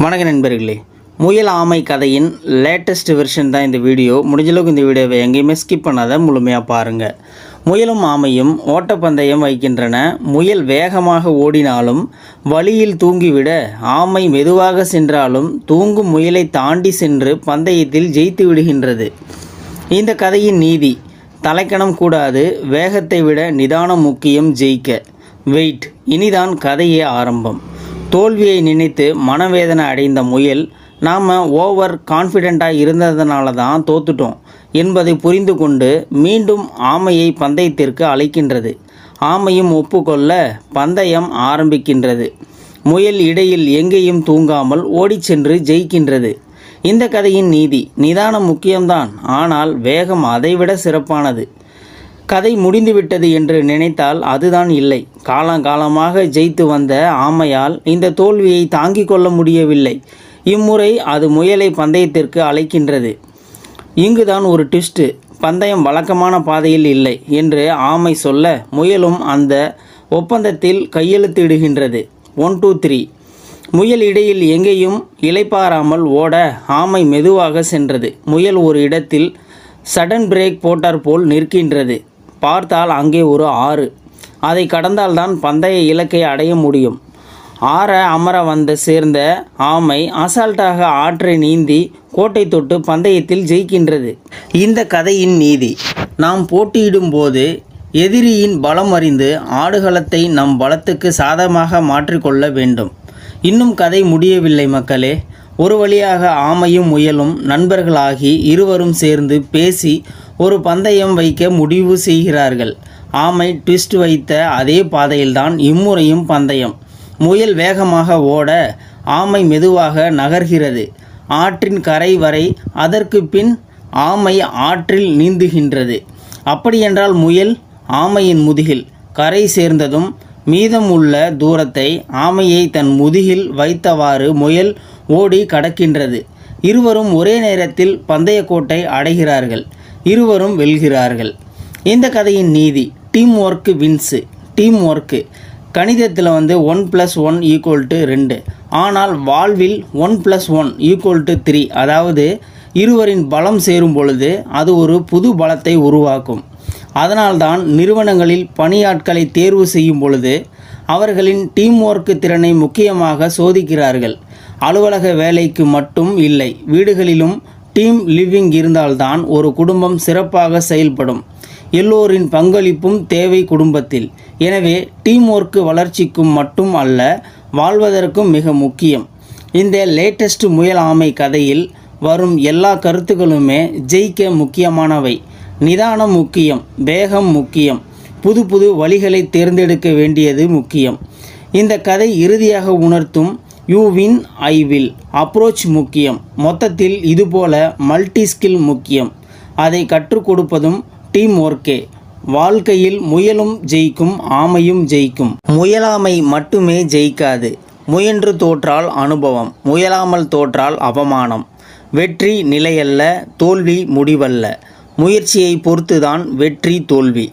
வணக்க நண்பர்களே. முயல் ஆமை கதையின் லேட்டஸ்ட் வெர்ஷன் தான் இந்த வீடியோ. முடிஞ்சளவுக்கு இந்த வீடியோவை எங்கேயுமே ஸ்கிப் பண்ணாத முழுமையாக பாருங்கள் முயலும் ஆமையும் ஓட்டப்பந்தயம் வைக்கின்றன. முயல் வேகமாக ஓடினாலும் வழியில் தூங்கிவிட ஆமை மெதுவாக சென்றாலும் தூங்கும் முயலை தாண்டி சென்று பந்தயத்தில் ஜெயித்து விடுகின்றது. இந்த கதையின் நீதி தலைக்கணம் கூடாது வேகத்தை விட நிதானம் முக்கியம் ஜெயிக்க. வெயிட் இனிதான் கதையே ஆரம்பம். தோல்வியை நினைத்து மனவேதனை அடைந்த முயல் நாம் ஓவர் கான்ஃபிடெண்ட்டாக இருந்ததுனால தான் தோத்துட்டோம் என்பதை புரிந்து கொண்டு மீண்டும் ஆமையை பந்தயத்திற்கு அழைக்கின்றது. ஆமையும் ஒப்புக்கொள்ள பந்தயம் ஆரம்பிக்கின்றது. முயல் இடையில் எங்கேயும் தூங்காமல் ஓடிச் சென்று ஜெயிக்கின்றது. இந்த கதையின் நீதி நிதானம் முக்கியம்தான் ஆனால் வேகம் அதைவிட சிறப்பானது. கதை முடிந்துவிட்டது என்று நினைத்தால் அதுதான் இல்லை. காலங்காலமாக ஜெயித்து வந்த ஆமையால் இந்த தோல்வியை தாங்கிக் கொள்ள முடியவில்லை. இம்முறை அது முயலை பந்தயத்திற்கு அழைக்கின்றது. இங்குதான் ஒரு ட்விஸ்ட்டு பந்தயம் வழக்கமான பாதையில் இல்லை என்று ஆமை சொல்ல முயலும் அந்த ஒப்பந்தத்தில் கையெழுத்திடுகின்றது ஒன் டூ த்ரீ முயல் இடையில் எங்கேயும் இலைப்பாராமல் ஓட ஆமை மெதுவாக சென்றது. முயல் ஒரு இடத்தில் சடன் பிரேக் போட்டார் போல் நிற்கின்றது. பார்த்தால் அங்கே ஒரு ஆறு. அதை கடந்தால்தான் பந்தய இலக்கை அடைய முடியும். ஆற அமர வந்த சேர்ந்த ஆமை அசால்ட்டாக ஆற்றை நீந்தி கோட்டை தொட்டு பந்தயத்தில் ஜெயிக்கின்றது. இந்த கதையின் நீதி. நாம் போட்டியிடும் போது எதிரியின் பலம் அறிந்து ஆடுகளத்தை நம் பலத்துக்கு சாதகமாக மாற்றிக்கொள்ள வேண்டும். இன்னும் கதை முடியவில்லை மக்களே. ஒரு வழியாக ஆமையும் முயலும் நண்பர்களாகி இருவரும் சேர்ந்து பேசி ஒரு பந்தயம் வைக்க முடிவு செய்கிறார்கள். ஆமை ட்விஸ்ட் வைத்த அதே பாதையில்தான் இம்முறையும் பந்தயம். முயல் வேகமாக ஓட ஆமை மெதுவாக நகர்கிறது. ஆற்றின் கரை வரை அதற்கு பின் ஆமை ஆற்றில் நீந்துகின்றது. அப்படியென்றால் முயல் ஆமையின் முதுகில் கரை சேர்ந்ததும் மீதம் உள்ள தூரத்தை ஆமையை தன் முதுகில் வைத்தவாறு முயல் ஓடி கடக்கின்றது. இருவரும் ஒரே நேரத்தில் பந்தயக்கோட்டை அடைகிறார்கள். இருவரும் வெல்கிறார்கள். இந்த கதையின் நீதி team work wins team work கணிதத்தில் வந்து one plus one equal to ரெண்டு. ஆனால் வாழ்வில் one plus one equal to three அதாவது இருவரின் பலம் சேரும் பொழுது அது ஒரு புது பலத்தை உருவாக்கும். அதனால்தான் நிறுவனங்களில் பணியாட்களை தேர்வு செய்யும் பொழுது அவர்களின் டீம் ஒர்க்கு திறனை முக்கியமாக சோதிக்கிறார்கள். அலுவலக வேலைக்கு மட்டும் இல்லை வீடுகளிலும் டீம் லிவிங் இருந்தால்தான் ஒரு குடும்பம் சிறப்பாக செயல்படும். எல்லோரின் பங்களிப்பும் தேவை குடும்பத்தில். எனவே டீம் ஒர்க்கு வளர்ச்சிக்கும் மட்டும் அல்ல வாழ்வதற்கும் மிக முக்கியம். இந்த லேட்டஸ்ட் முயல் ஆமை கதையில் வரும் எல்லா கருத்துக்களுமே ஜெயிக்க முக்கியமானவை. நிதானம் முக்கியம் வேகம் முக்கியம். புது புது வழிகளை தேர்ந்தெடுக்க வேண்டியது முக்கியம். இந்த கதை இறுதியாக உணர்த்தும் you win I will approach முக்கியம். மொத்தத்தில் இதுபோல மல்டி ஸ்கில் முக்கியம். அதை கற்றுக் கொடுப்பதும் டீம் ஒர்க்கே வாழ்க்கையில் முயலும் ஜெயிக்கும் ஆமையும் ஜெயிக்கும். முயலாமை மட்டுமே ஜெயிக்காது. முயன்று தோற்றால் அனுபவம். முயலாமல் தோற்றால் அவமானம். வெற்றி நிலையல்ல தோல்வி முடிவல்ல. முயற்சியை பொறுத்துதான் வெற்றி தோல்வி.